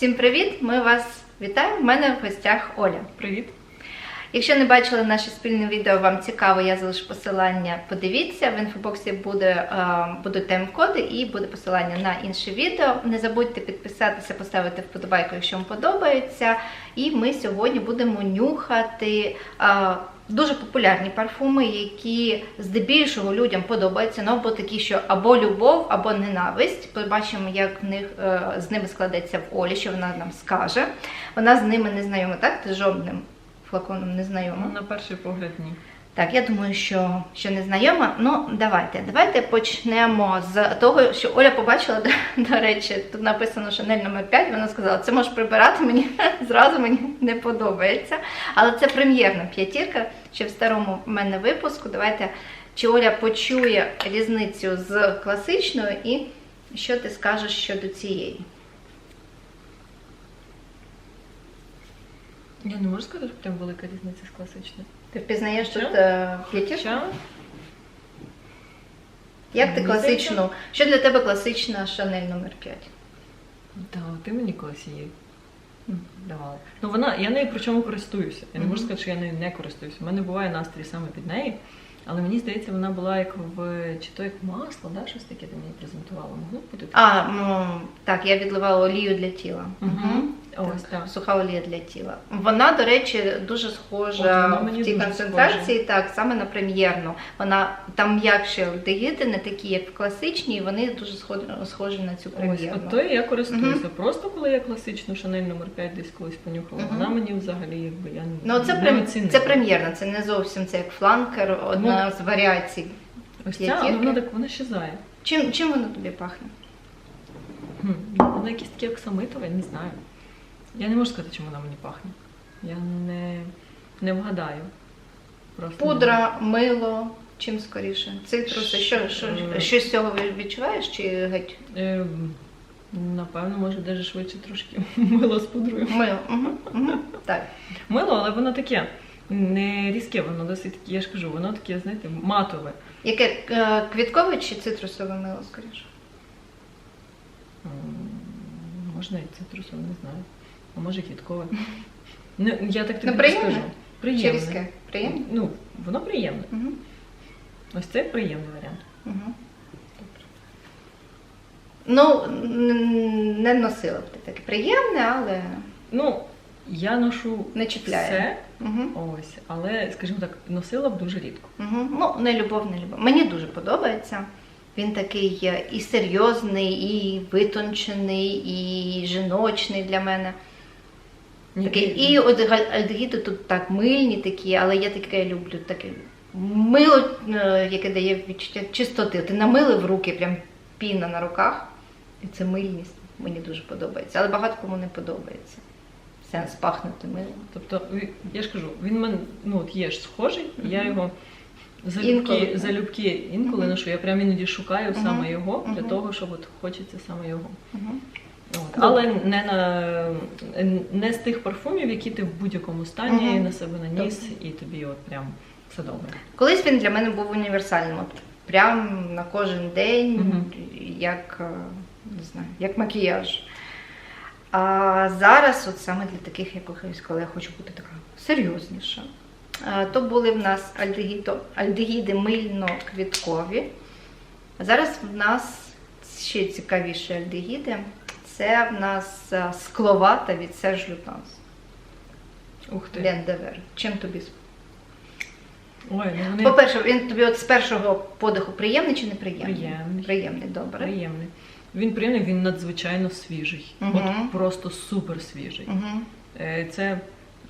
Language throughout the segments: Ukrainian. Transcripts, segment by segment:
Всім привіт! Ми вас вітаємо. В мене в гостях Оля. Привіт. Якщо не бачили наше спільне відео, вам цікаво, я залишу посилання. Подивіться. В інфобоксі буде, е, будуть тайм-коди і буде посилання на інше відео. Не забудьте підписатися, поставити вподобайку, якщо вам подобається. І ми сьогодні будемо нюхати. Дуже популярні парфуми, які здебільшого людям подобаються, ну або такі, що або любов, або ненависть. Побачимо, як в них е, з ними складеться в Олі, що вона нам скаже. Вона з ними не знайома, так? Ти жодним флаконом не знайома. На перший погляд ні. Так, я думаю, що, що не знайома. Ну, давайте. Давайте почнемо з того, що Оля побачила, до, до речі, тут написано Шанель номер 5 Вона сказала, це можеш прибирати мені зразу мені не подобається. Але це прем'єрна п'ятірка. Ще в старому в мене випуску. Давайте, чи Оля почує різницю з класичною і що ти скажеш щодо цієї? Я не можу сказати, що прям велика різниця з класичною. Ти впізнаєш тут е, Як ти класичну? Що для тебе класична Шанель номер 5 да, ти мені її давала. Ну вона, я нею причому користуюся. Я не можу сказати, що я нею не користуюся. У мене буває настрій саме під неї. Але мені здається, вона була як в чи то як масло, да? щось таке ти мені презентувала. Могло б бути? А, ну, так, я відливала олію для тіла. Мгм. Ось так. Суха олія для тіла. Вона, до речі, дуже схожа вона мені в дуже концентрації, так, саме на прем'єрну. Вона там м'якші алдегіди, не такі, як в класичній, і вони дуже схожі, схожі на цю прем'єрну. от то я користуюся. Просто коли я класичну Шанель номер 5 десь колись понюхала, Мгм. вона мені взагалі якби я Ну, це, не прем... це прем'єрна, це не зовсім це як фланкер, одна з варіацій. Ось ця, але вона так вона щезає. Чим, чим воно тобі пахне? Хм, Воно якесь таке оксамитове, не знаю. Я не можу сказати, чим вона мені пахне. Я не, не вгадаю. Просто не Пудра, мило, чим скоріше? Цитруси, що, що, Е. щось з цього відчуваєш чи геть? Е, напевно, може, навіть швидше трошки мило з пудрою. Мило. Угу, угу. Так. Мило, але воно таке. Не різке, воно досить таке, я ж кажу, воно таке, знаєте, матове. Яке е, квіткове чи цитрусове мило, скоріше? Можна і цитрусове, не знаю. А може квіткове. Не, я так тобі Ну, не приємне? скажу. Приємне. різке? Приємне? Ну, воно приємне. Угу. Ось це приємний варіант. Угу. Ну, н- не носила б ти таке. Приємне, але Ну, я ношу не чіпляє. все, Угу. ось, але, скажімо так, носила б дуже рідко. Угу. Ну, не любов, не любов. Мені дуже подобається. Він такий е, і серйозний, і витончений, і жіночний для мене. Такий, і альдегіди тут так мильні такі, але я таке люблю. Таке мило, е, яке дає відчуття чистоти. Ти намилив руки, прям піна на руках. І це мильність. Мені дуже подобається. Але багато кому не подобається. Сенс пахнути милом. Тобто, я ж кажу, він мен, ну, от є ж схожий, я його Інколи. залюбки, залюбки інколи Мгм. ношу. Я прям іноді шукаю саме його для Мгм. того, щоб от хочеться саме його. Угу. От. Але не, на, не з тих парфумів, які ти в будь-якому стані Мгм. на себе наніс, і тобі от прям все добре. Колись він для мене був універсальним. От прям на кожен день, Мгм. як, е, не знаю, як макіяж. А зараз, от саме для таких якихось, коли я хочу бути така серйозніша, е, то були в нас альдегіди, альдегіди мильно-квіткові. А зараз в нас ще цікавіші альдегіди. Це в нас е, скловата від Serge Lutens. Ух ти. Лендевер. Чим тобі Ой, ну вони По-перше, він тобі от з першого подиху приємний чи неприємний? Приємний. Приємний, добре. приємний. Він приємний, він надзвичайно свіжий. Мгм. От просто супер свіжий. Угу. Це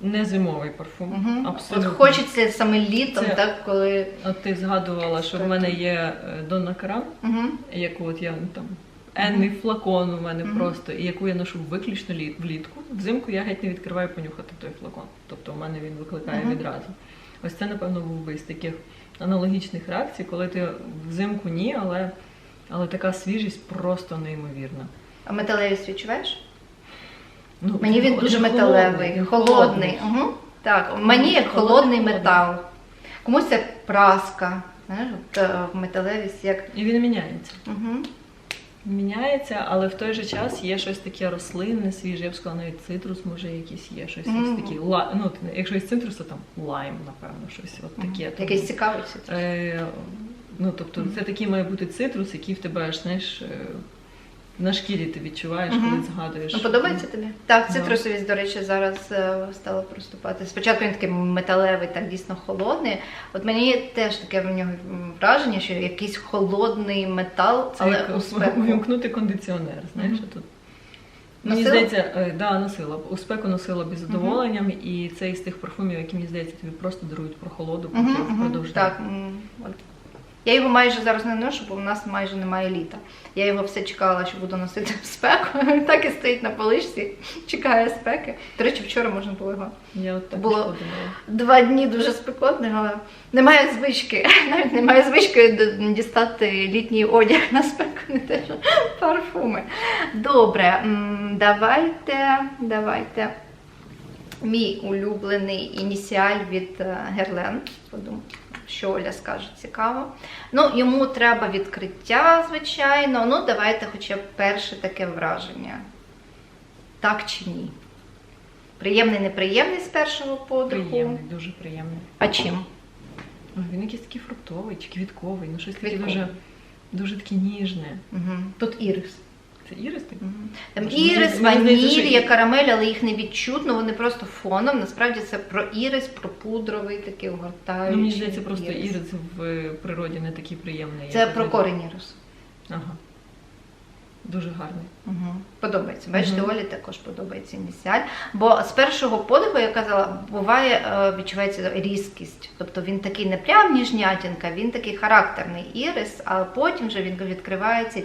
не зимовий парфум. Угу. Абсолютно. От хочеться саме літом, Це- так, коли. От ти згадувала, що в мене є е, Донна Каран, Угу. яку от я ну, там енний флакон у мене просто, і яку я ношу виключно літ, влітку. Взимку я геть не відкриваю понюхати той флакон. Тобто в мене він викликає відразу. Ось це, напевно, був би з таких аналогічних реакцій, коли ти взимку ні, але, але така свіжість просто неймовірна. А металевість відчуваєш? Ну, Мені він дуже металевий, холодний. Угу. Так, мені як Холодний, метал. Комусь як праска. Знаєш, от, е, металевість як. І він міняється. Угу. Міняється, але в той же час є щось таке рослинне, свіже, я б сказала, навіть цитрус, може, якийсь є, щось mm-hmm. таке. Ла... Ну, якщо із цитрусу, там лайм, напевно, щось от таке. Тому, Якийсь цікавий цитрус. Е, ну, тобто, Мгм. це такий має бути цитрус, який в тебе знаєш, е, на шкірі ти відчуваєш, Мгм. коли згадуєш. Ну, подобається тобі? Так, Да. цитрусовість, до речі, зараз е, стала проступати. Спочатку він такий металевий, так дійсно холодний. От мені теж таке в нього м, враження, що якийсь холодний метал, Це але як у спеку. увімкнути кондиціонер, знаєш, Мгм. тут. Мені Носила? здається, е, да, носила. У спеку носила без задоволенням, і це із тих парфумів, які мені здається, тобі просто дарують прохолоду Мгм, мгм. впродовж Так, м, от. Я його майже зараз не ношу, бо в нас майже немає літа. Я його все чекала, що буду носити в спеку. Він так і стоїть на поличці, чекає спеки. До речі, вчора можна було його. Я от так Було- подумала. Два дні дуже спекотних, але немає звички. Навіть немає звички дістати літній одяг на спеку, не те, що парфуми. Добре, давайте, давайте. Мій улюблений ініціаль від е, Герлен. Подумаю, що Оля скаже цікаво. Ну, йому треба відкриття, звичайно. Ну, давайте хоча б перше таке враження. Так чи ні? Приємний, неприємний з першого подиху. Приємний, дуже приємний. А чим? Він якийсь такий фруктовий чи квітковий, ну щось таке Квітковий. дуже, дуже таке ніжне. Угу. Тут ірис. Це ірис такий? Угу. Там ірис, і- карамель, але їх не відчутно, вони просто фоном. Насправді це про ірис, про пудровий такий огортаючий. Ну, мені здається, просто ірис в природі не такий приємний. Це про корінь ірису. Ага. Дуже гарний. Угу. Подобається. Бачите, Мгм. Олі також подобається ініціаль. Бо з першого подиху, я казала, буває, е, відчувається різкість. Тобто він такий не прям ніжнятінка, він такий характерний ірис, а потім вже він відкривається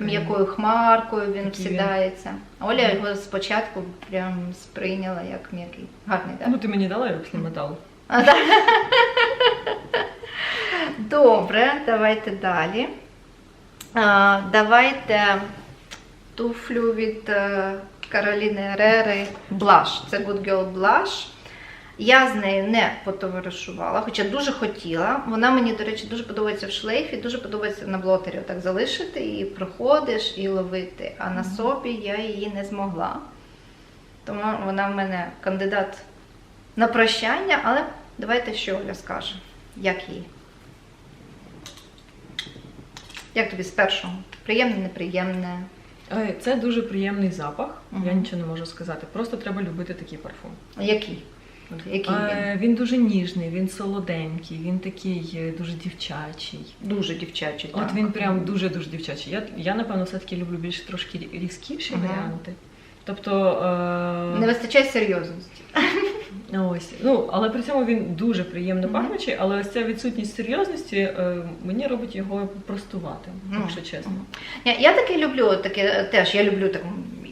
м'якою хмаркою він всідається. Оля його спочатку прям сприйняла як м'який. Гарний, так? Ну, ти мені дала як метал. Добре, давайте далі. Давайте туфлю від е, Кароліни Ерери Blush. Це Good Girl Blush. Я з нею не потоваришувала, хоча дуже хотіла. Вона мені, до речі, дуже подобається в шлейфі, дуже подобається на блотері отак залишити і проходиш і ловити. А на собі я її не змогла. Тому вона в мене кандидат на прощання, але давайте що Оля скаже. Як їй? Як тобі з першого? Приємне, неприємне? Це дуже приємний запах. Мгм. Я нічого не можу сказати. Просто треба любити такий парфум. Який? Який він? Він дуже ніжний, він солоденький, він такий е, дуже дівчачий. Дуже дівчачий. От так. він прям дуже дуже дівчачий. Я, я напевно, все-таки люблю більш трошки різкіші Мгм. варіанти. Тобто, е, Не вистачає серйозності. Ось, ну, але при цьому він дуже приємно пахнучий, але ось ця відсутність серйозності е, мені робить його простувати, Ну, якщо чесно. Я, я таке люблю, таке теж я люблю так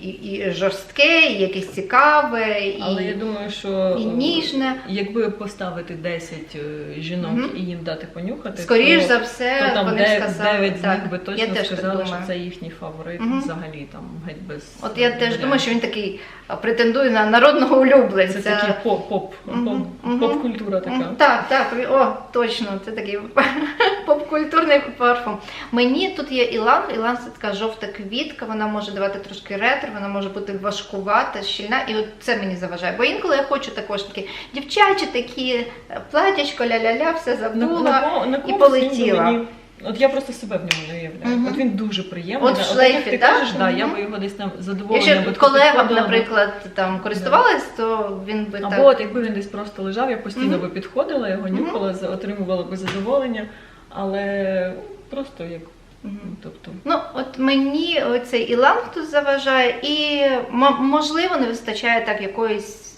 і, і жорстке, і якесь цікаве, і, Але я думаю, що і е, ніжне. якби поставити 10 е, жінок Мгм. і їм дати понюхати, Скоріш то, за все, то там вони де- сказали. 9 з так. них би я точно теж так сказали, що думаю. це їхній фаворит Мгм. взагалі там геть без. От я теж варіантів. думаю, що він такий а, претендує на народного улюбленця. Це такий поп, поп, Мгм, поп, мгм. поп-культура така. М, Так, так, о, точно, це такий попкультурний парфум. Мені тут є іланг, іланг це така жовта квітка, вона може давати трошки ретро, вона може бути важкувата, щільна, і от це мені заважає. Бо інколи я хочу також такі дівчачі, такі е, платячко, ля-ля-ля, все забула. і полетіла. Мені, от я просто себе в ньому не уявляю. Мгм. От він дуже приємний. От в да. шлейфі, як ти так? кажеш, да, я би його десь там задоволення. Якщо колегам, наприклад, там користувалась, то він би Або так. от якби він десь просто лежав, я постійно Мгм. би підходила, його нюхала, за- отримувала би задоволення, але просто як, Мгм. тобто. Ну, от мені оцей іланг тут заважає, і можливо не вистачає так якоїсь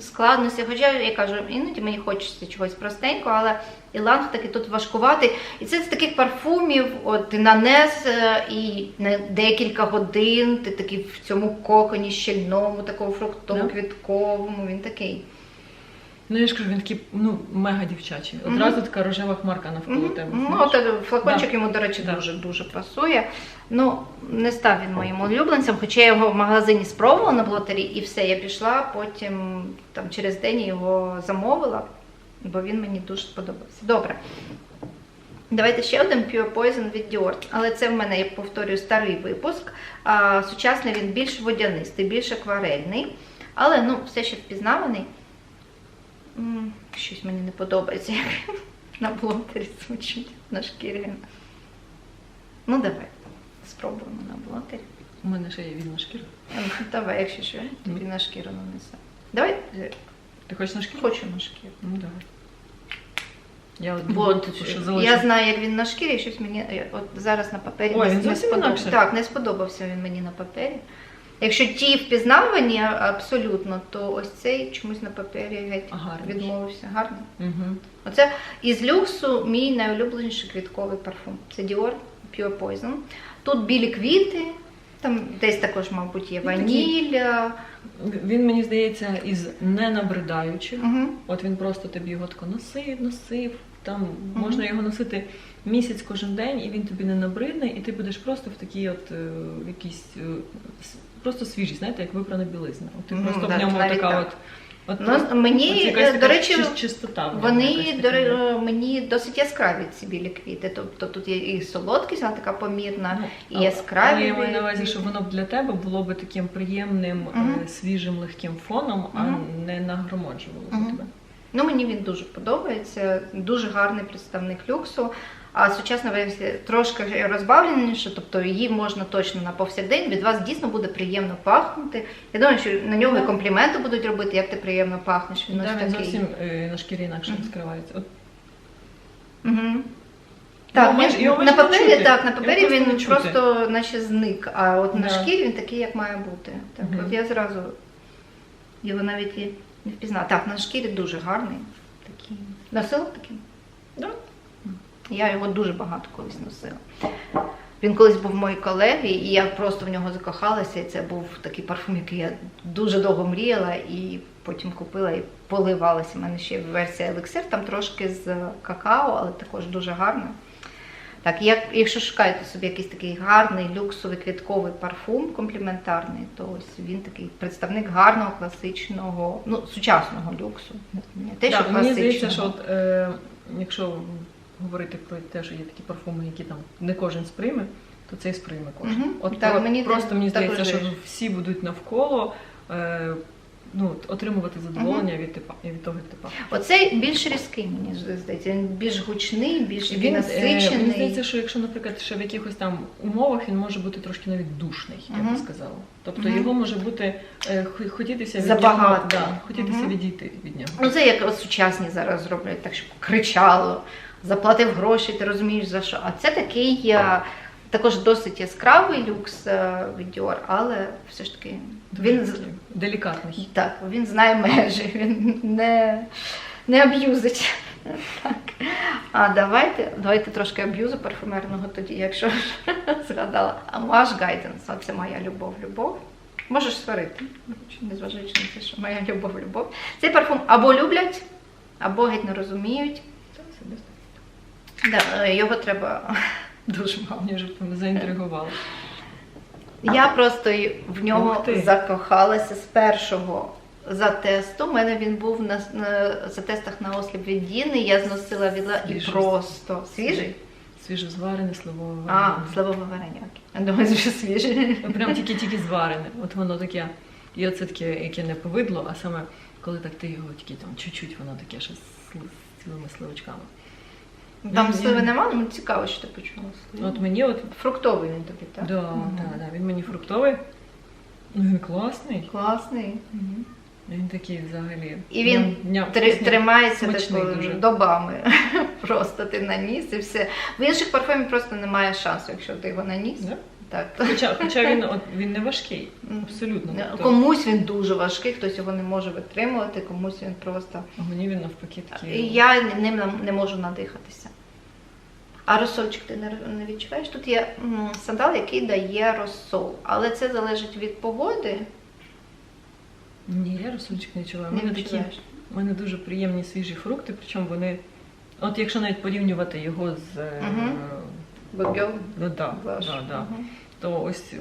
складності. Хоча я кажу, іноді мені хочеться чогось простенького, але іланг таки тут важкуватий. І це з таких парфумів, от ти нанес і на декілька годин ти такий в цьому коконі щільному, такому фруктово-квітковому. Він такий. Ну я ж кажу, він такий ну, мега дівчачий. Одразу така рожева хмарка навколо Мгм. тебе. Ну, знаєш. от е, флакончик Да. йому, до речі, Да. дуже дуже пасує. Ну, не став він моїм улюбленцем, хоча я його в магазині спробувала на блотері і все, я пішла, потім там через день його замовила, бо він мені дуже сподобався. Добре. Давайте ще один Pure Poison від Dior. Але це в мене, я повторюю, старий випуск. А, сучасний він більш водянистий, більш акварельний. Але ну, все ще впізнаваний. М, Щось мені не подобається, як на блотері звучить на шкірі. Ну, давай, спробуємо на блотері. У мене ще є вільна шкіра. Ну, Давай, якщо що, тобі на шкіру нанесе. Давай, е, Ти хочеш на шкіру? хочу на шкіру. Ну давай. Я от Бо що я знаю, як він на шкірі, щось мені е, от зараз на папері Ой, не, він не сподобався. Так, не сподобався він мені на папері. Якщо ті впізнавані абсолютно, то ось цей чомусь на папері геть Гарний. відмовився. Гарний. Угу. Оце із люксу мій найулюбленіший квітковий парфум. Це Dior Pure Poison. Тут білі квіти, там десь також, мабуть, є Ну, ваніль. Він мені здається із ненабридаючих. Угу. От він просто тобі його тако носив, носив. Там можна його носити місяць кожен день, і він тобі не набридне, і ти будеш просто в такій от е, якійсь е, просто свіжість, знаєте, як випрана білизна. От ти Мгм, просто так, в ньому така так. от. От Ну, просто мені, от е, до речі, чистота. Вони до мені досить яскраві ці білі квіти. Тобто тут є і солодкість, вона така помірна, Ну, і яскраві. Але я маю на увазі, що воно б для тебе було б таким приємним, Мгм. свіжим, легким фоном, а Мгм. не нагромаджувало Мгм. тебе. Ну мені він дуже подобається, дуже гарний представник люксу. А сучасна версія трошки розбавленіша, тобто її можна точно на повсякдень. Від вас дійсно буде приємно пахнути. Я думаю, що на нього і компліменти будуть робити, як ти приємно пахнеш. Він Да, ось він такий. зовсім е, на шкірі інакше Мгм. розкривається. От Угу. Так, майже- він- його на папері, чути. так, на папері просто він чути. просто наче зник, а от на Да. шкірі він такий, як має бути. Так, Мгм. от я зразу його навіть і не впізнала. Так, на шкірі дуже гарний. Такий. Носила таким? Да. Я його дуже багато колись носила. Він колись був моїй колеги, і я просто в нього закохалася. І це був такий парфум, який я дуже довго мріяла, і потім купила і поливалася. У мене ще версія елексир, там трошки з какао, але також дуже гарна. Так, як, якщо шукаєте собі якийсь такий гарний люксовий квітковий парфум компліментарний, то ось він такий представник гарного, класичного, ну, сучасного люксу. Не те, що Да, мені здається, що от, е, якщо говорити про те, що є такі парфуми, які там не кожен сприйме, то цей сприйме кожен. Мгм. От Так, про- мені просто мені здається, що всі будуть навколо е, ну, отримувати задоволення від типа від того типа. Оцей більш різкий, мені здається. Він більш гучний, більш Він, насичений. мені здається, що якщо, наприклад, ще в якихось там умовах він може бути трошки навіть душний, я би сказала. Тобто Мгм. його може бути е, хотітися від нього, да, хотітися Мгм. відійти від нього. Ну, це як сучасні зараз зроблять, так щоб кричало, заплатив гроші, ти розумієш за що. А це такий е, також досить яскравий люкс е, від Dior, але все ж таки Дуже він делікатний. так, він знає межі, він не, не аб'юзить. Так. А давайте, давайте трошки аб'юзу парфумерного тоді, якщо ж згадала. А ваш гайденс, а це моя любов, любов. Можеш сварити, незважаючи на те, що моя любов, любов. Цей парфум або люблять, або геть не розуміють. Да, е, його треба дуже мало. Мені вже заінтригувало. Я просто в нього закохалася з першого за тесту. У мене він був на, на за тестах на осліп від Діни. Я зносила відла і Свіжий. просто свіжий. Свіжозварене сливове А, варення. сливове варення. Я думаю, що свіжий. Ну, Прям тільки-тільки зварене. От воно таке, і оце таке, яке не повидло, а саме коли так ти його тільки там чуть-чуть, воно таке ще з цілими сливочками. Там сливи нема, але мені цікаво, що ти почула. сливи. От мені от Фруктовий він тобі, так? да, Мгм. да, да, він мені фруктовий. Ну він класний. Класний. Він такий взагалі. І він ням- ням- Три- вкусний. тримається смачний дуже. добами. Просто ти наніс і все. В інших парфумів просто немає шансу, якщо ти його наніс. Да? Так. Хоча, хоча він, от, він не важкий, абсолютно. Тобто, Комусь він дуже важкий, хтось його не може витримувати, комусь він просто. мені він навпаки такий. Я ним не можу надихатися. А розсольчик ти не, відчуваєш? Тут є сандал, який дає розсол, але це залежить від погоди. Ні, я розсольчик не відчуваю. У мене такі. У мене дуже приємні свіжі фрукти, причому вони. От якщо навіть порівнювати його з Мгм. Бобьов. ну, да, да, да, Мгм. то ось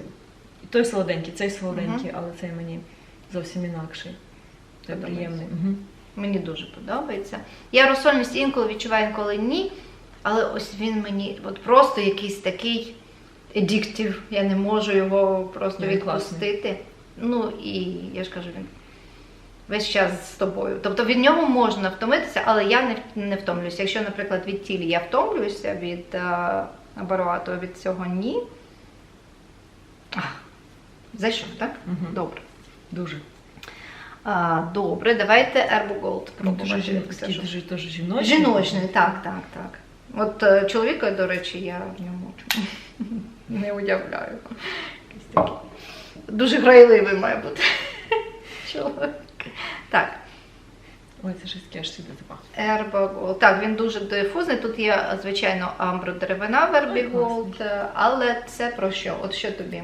той солоденький, цей солоденький, але цей мені зовсім інакший. Це приємний. Угу. Мені дуже подобається. Я розсольність інколи відчуваю, інколи ні. Але ось він мені от просто якийсь такий едіктів. Я не можу його просто відпустити. Ну і я ж кажу, він весь час з тобою. Тобто від нього можна втомитися, але я не, не втомлююся. Якщо, наприклад, від тілі я втомлююся від абаруату, від цього ні. А, зайшов, так? Мгм. Добре. Дуже. А, добре, давайте Herbal Gold Ну, дуже, дуже жіночний. Жіночний, так, так, так. От е, чоловіка, до речі, я в ньому не уявляю. Дуже грайливий має бути чоловік. Так, Ой, це таке аж сюди запах. Gold. Так, він дуже дифузний. Тут є, звичайно, амбродеревина в Ой, Herbal класний. Gold, е, але це про що? От що тобі?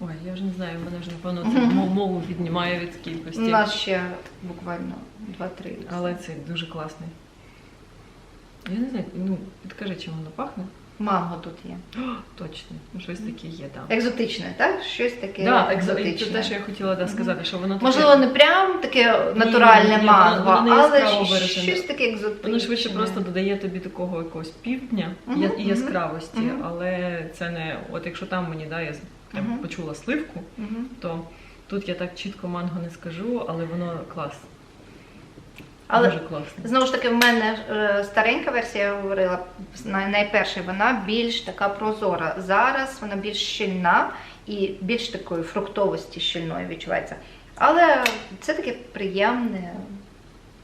Ой, я вже не знаю, мене вже напевно це мову віднімає від кількості. У нас ще буквально 2-3. Але це дуже класний. Я не знаю, ну підкажи, чим воно пахне. Манго тут є. О, точно, щось таке є, так. Екзотичне, так? Щось таке Да, екзотичне. це те, що я хотіла да, сказати, що воно таке, Можливо, не прям таке натуральне ні, манго, воно- воно але виражене. щось таке екзотичне. воно швидше просто додає тобі такого якогось півдня Мгм, я- і яскравості, Мгм. але це не от якщо там мені да, я прям Мгм. почула сливку, Мгм. то тут я так чітко манго не скажу, але воно клас. Але Дуже класно. знову ж таки, в мене е, старенька версія, я говорила, най- найперша вона більш така прозора. Зараз вона більш щільна і більш такої фруктовості щільної відчувається. Але це таке приємне,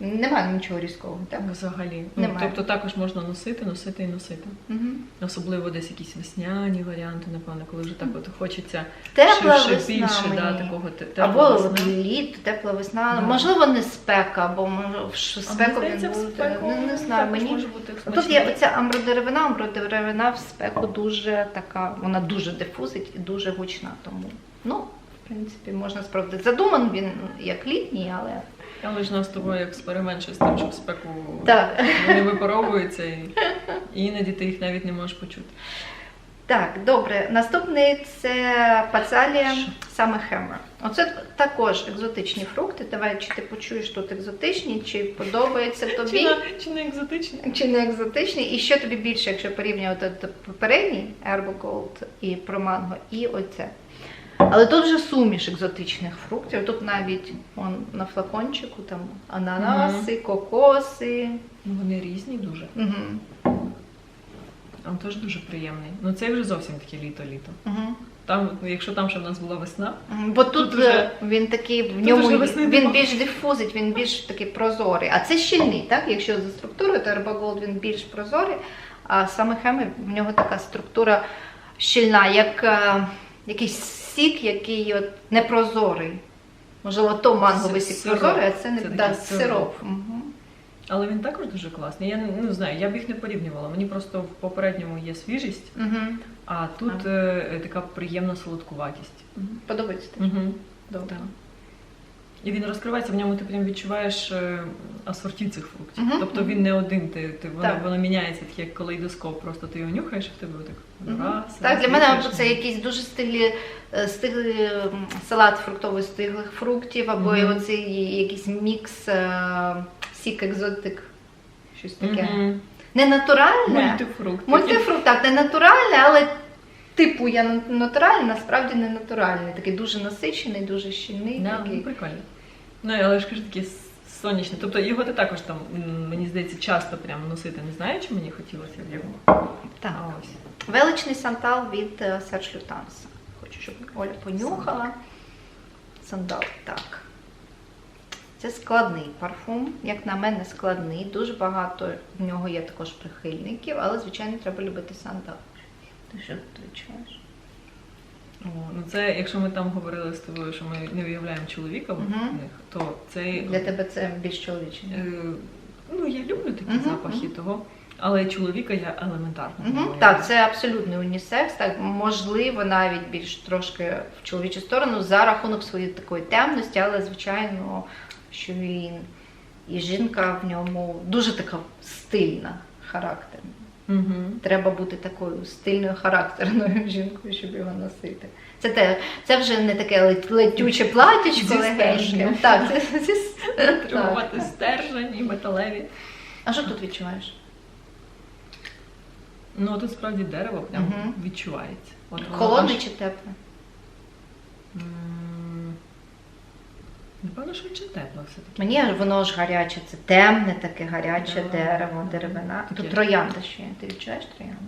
немає нічого різкого, так? Взагалі. Ну, Немає. тобто також можна носити, носити і носити. Угу. Особливо десь якісь весняні варіанти, напевно, коли вже так от хочеться Тепла ще, ще весна більше мені. да, такого те- тепла Або весна. от літо, тепла весна, Да. можливо, не спека, або може спеку він буде. спеку Не, знаю. Мені може бути тут є оця амбродеревина, амбродеревина в спеку дуже така, вона дуже дифузить і дуже гучна. Тому ну, в принципі, можна спробувати. Задуман він як літній, але Але ж нас з тобою експеримент ще з тим, що в спеку так. вони випаровуються, і, і іноді ти їх навіть не можеш почути. Так, добре. Наступний це пацалія саме хемер. Оце також екзотичні фрукти. Давай, чи ти почуєш тут екзотичні, чи подобається тобі. Чи, не екзотично? Чи не екзотичний? І що тобі більше, якщо порівнювати попередній Herbal Gold і про манго, і оце. Але тут вже суміш екзотичних фруктів. Тут навіть он, на флакончику там ананаси, кокоси. Ну, вони різні дуже. Угу. А теж дуже приємний. Ну цей вже зовсім таке літо-літо. Угу. Там, якщо там ще в нас була весна, Бо тут, Тут уже- е, він такий в ньому він більш дифузить, він більш такий прозорий. А це щільний, так? Якщо за структурою, то Herbal він більш прозорий, а саме хеми в нього така структура щільна, як е, якийсь сік, який от непрозорий. Можливо, то манговий Сироп. сік прозорий, а це не Це да, такий сироп. сироп. Угу. але він також дуже класний. Я не, ну, знаю, я б їх не порівнювала. Мені просто в попередньому є свіжість, Угу. а тут е, така приємна солодкуватість. Подобається тобі? Угу. Добре. І він розкривається, в ньому ти прям відчуваєш е, асорті цих фруктів. Мгм, Тобто він не один, ти, ти, воно, воно міняється, таке як калейдоскоп, просто ти його нюхаєш, і в тебе так Мгм. раз. Так, для мене це якийсь дуже стиглі, е, стиглий м, салат фруктовий стиглих фруктів, або Мгм. оцей якийсь мікс е, сік екзотик. Щось таке. Мгм. Не натуральне. Мультифрукт. Мультифрукт, так, не натуральне, але типу я натуральний, насправді не натуральний. Такий дуже насичений, дуже щільний. Да, такий. ну, прикольно. Ну, але ж кажу, таке с- сонячне. Тобто його ти також там, мені здається, часто прям носити. Не знаю, чи мені хотілося б його. Так. А ось. Величний сантал від Serge Lutens. Хочу, щоб Оля понюхала. Сандал, так. Це складний парфум, як на мене, складний. Дуже багато в нього є також прихильників, але, звичайно, треба любити сандал. Ти що тут відчуваєш? О, ну це, якщо ми там говорили з тобою, що ми не уявляємо чоловіка в Мгм. них, то цей Для тебе це більш чоловіче. Е, ну, я люблю такі Мгм, запахи мгм. того, але чоловіка я елементарно. не Угу, так, це абсолютний унісекс. Так, можливо, навіть більш трошки в чоловічу сторону за рахунок своєї такої темності, але звичайно, що він і жінка в ньому дуже така стильна характерна. Мгм. Треба бути такою стильною характерною жінкою, щоб його носити. Це те, це вже не таке лет- летюче платічко легеньке. Так, це, це, так. мати стержень і металеві. А що тут відчуваєш? Ну тут справді дерево прям Мгм. відчувається. От Холодне аж- чи тепле? Напевно, чи тепло все-таки. Мені воно ж гаряче, це темне таке гаряче Да, дерево, деревина. Тут троянда ще. є. Ти відчуваєш троянду?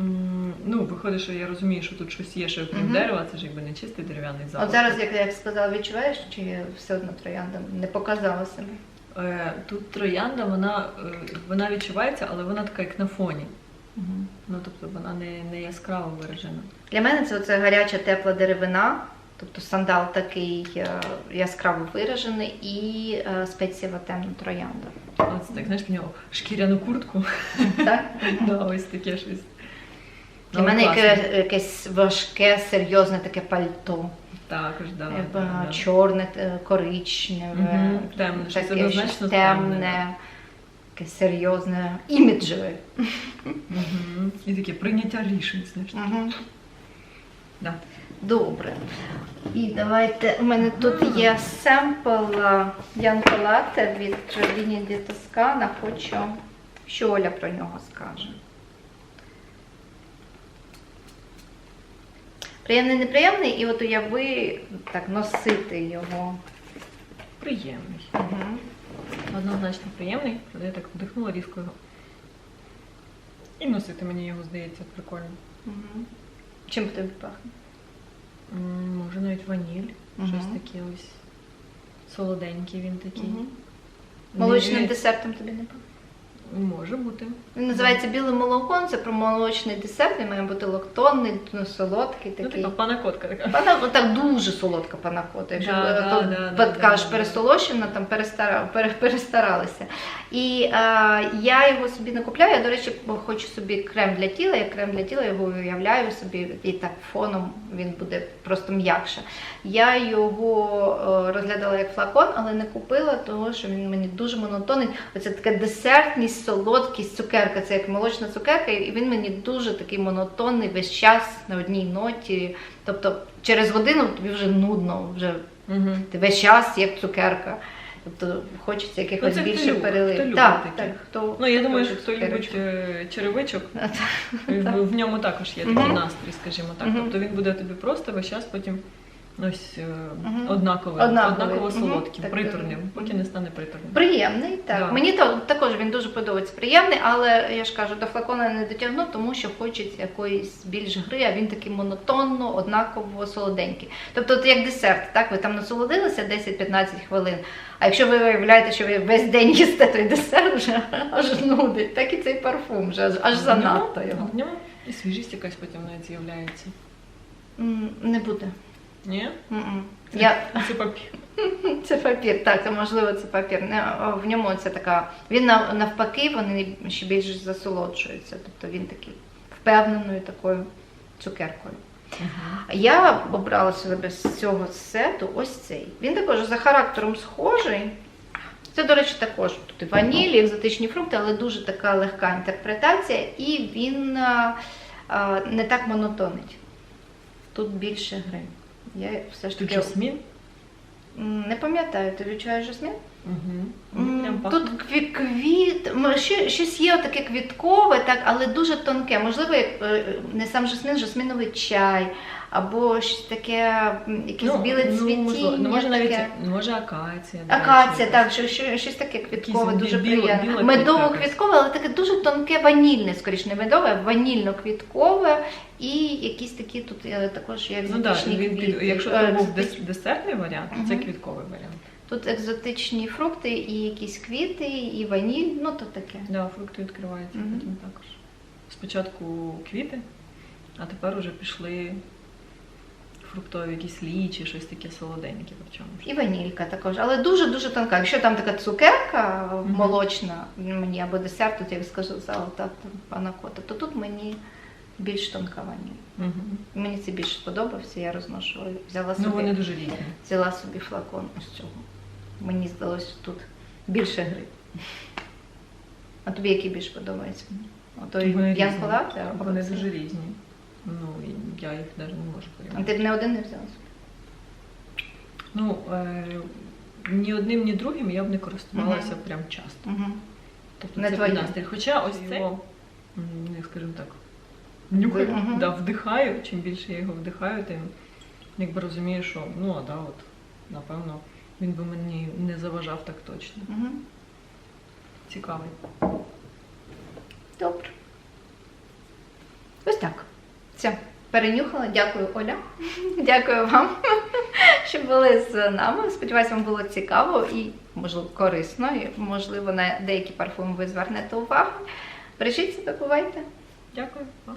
М, Ну, виходить, що я розумію, що тут щось є, що крім Мгм. дерева, це ж якби не чистий дерев'яний запах. От зараз, як я сказала, відчуваєш, чи все одно троянда не показала себе? Е, Тут троянда, вона, е, вона відчувається, але вона така, як на фоні. Ну, тобто вона не, не яскраво виражена. Для мене це оце гаряча тепла деревина, тобто сандал такий е, яскраво виражений і е, спецієва темна троянда. Ось так, знаєш, в нього шкіряну куртку. Так? Да, ось таке щось. Для мене яке, якесь важке, серйозне таке пальто. Також, да, Е, да. Чорне, коричневе, темне, щось однозначно темне, таке серйозне, іміджеве. І таке прийняття рішень, знаєш. Угу. Да. Добре. І давайте. У мене тут є семпл Янко Латте від Лінії Ді Тоскана. Хочу, що Оля про нього скаже. Приємний, неприємний, і от уяви так носити його. Приємний. Угу. Однозначно приємний, але я так вдихнула різко його. І носити мені його здається прикольно. Угу. Чим тобі пахне? Може навіть ваніль, угу. щось таке ось солоденький він такий. Угу. Молочним десертом тобі не пахне? Може бути. Він називається біле молоко, це про молочний десерт, він має бути лактонний, ну, солодкий Ну, такий. така панакотка така. Пана так дуже солодка панакота. Якщо Да, да, то да, да, да. пересолощена, там перестара, пере- перестаралися. І е, я його собі не купляю. Я, до речі, хочу собі крем для тіла. Я крем для тіла його уявляю собі, і так фоном він буде просто м'якше. Я його е, розглядала як флакон, але не купила, тому що він мені дуже монотонний. Оце така десертність, солодкість, цукерка. Це як молочна цукерка, і він мені дуже такий монотонний весь час на одній ноті. Тобто через годину тобі вже нудно, вже Угу. ти весь час як цукерка. Тобто хочеться якихось Ну, це більше перелив. хто так, так, хто, Ну, я думаю, що хто любить е, черевичок, в ньому також є такий настрій, скажімо так. Тобто він буде тобі просто весь час потім ось е, Мгм. однаковий, Однаковий. однаково солодким, Так, приторним, поки не стане приторним. Приємний, так. Да. Мені то, також він дуже подобається. Приємний, але я ж кажу, до флакона не дотягну, тому що хочеться якоїсь більш гри, а він такий монотонно, однаково солоденький. Тобто, от як десерт, так, ви там насолодилися 10-15 хвилин. А якщо ви виявляєте, що ви весь день їсте той десерт, вже аж нудить, так і цей парфум, вже аж, аж занадто В його. ньому і свіжість якась потім навіть з'являється. Не буде. Ні? М-м. Я, Це папір. Це папір, так, можливо, це папір. Не, В ньому це така. Він навпаки, вони ще більш засолоджуються. Тобто він такий впевненою такою цукеркою. Я обрала себе з цього сету ось цей. Він також за характером схожий. Це, до речі, також тут і ванілі, екзотичні фрукти, але дуже така легка інтерпретація, і він а, а, не так монотонить. Тут більше гри. Я все ж таки жасмін. Не пам'ятаю, ти відчуваєш жасмін? Угу. Прям пахне. Тут кві- квіт, м, ще- щось є таке квіткове, так, але дуже тонке. Можливо, як, е, не сам жасмин, жасминовий чай, або щось таке, якесь біле цвітіння. Ну, може навіть таке. може акація. Акація, так, що, що, щось таке квіткове, Якісь дуже біло- приємне. біла Медово-квіткове, але таке дуже тонке ванільне, скоріш не медове, а ванільно-квіткове. І якісь такі тут е, також є Ну екзотичні він квіти. якщо це був десертний варіант, то це квітковий варіант. Тут екзотичні фрукти і якісь квіти, і ваніль, ну то таке. Да, фрукти відкриваються Мгм. потім також. Спочатку квіти, а тепер уже пішли фруктові якісь лічі, щось таке солоденьке причому. І ванілька також, але дуже-дуже тонка. Якщо там така цукерка Мгм. молочна мені або десерт, тут як скажу зала та там пана кота, то тут мені більш тонка ваніль. Угу. Мені це більше сподобався, я розношу. Взяла собі, Ну вони дуже різні. взяла собі флакон ось цього. Мені здалося тут більше гри. А тобі який більше подобається? Отой Вони різні. Янколат? Вони дуже різні. Ну, я їх навіть не можу А ти б не один не взяла? Ну, е, ні одним, ні другим я б не користувалася Мгм. прям часто. Угу. Тобто Не це настрій. Хоча ось це м, як скажімо так, нюхаю, Мгм. да, вдихаю. Чим більше я його вдихаю, тим якби розумію, що ну а да, от напевно він би мені не заважав так точно. Угу. Цікавий. Добре. Ось так. Все, перенюхала. Дякую, Оля. Дякую вам, що були з нами. Сподіваюся, вам було цікаво і, можливо, корисно. І, можливо, на деякі парфуми ви звернете увагу. Бережіть себе, бувайте. Дякую. Па.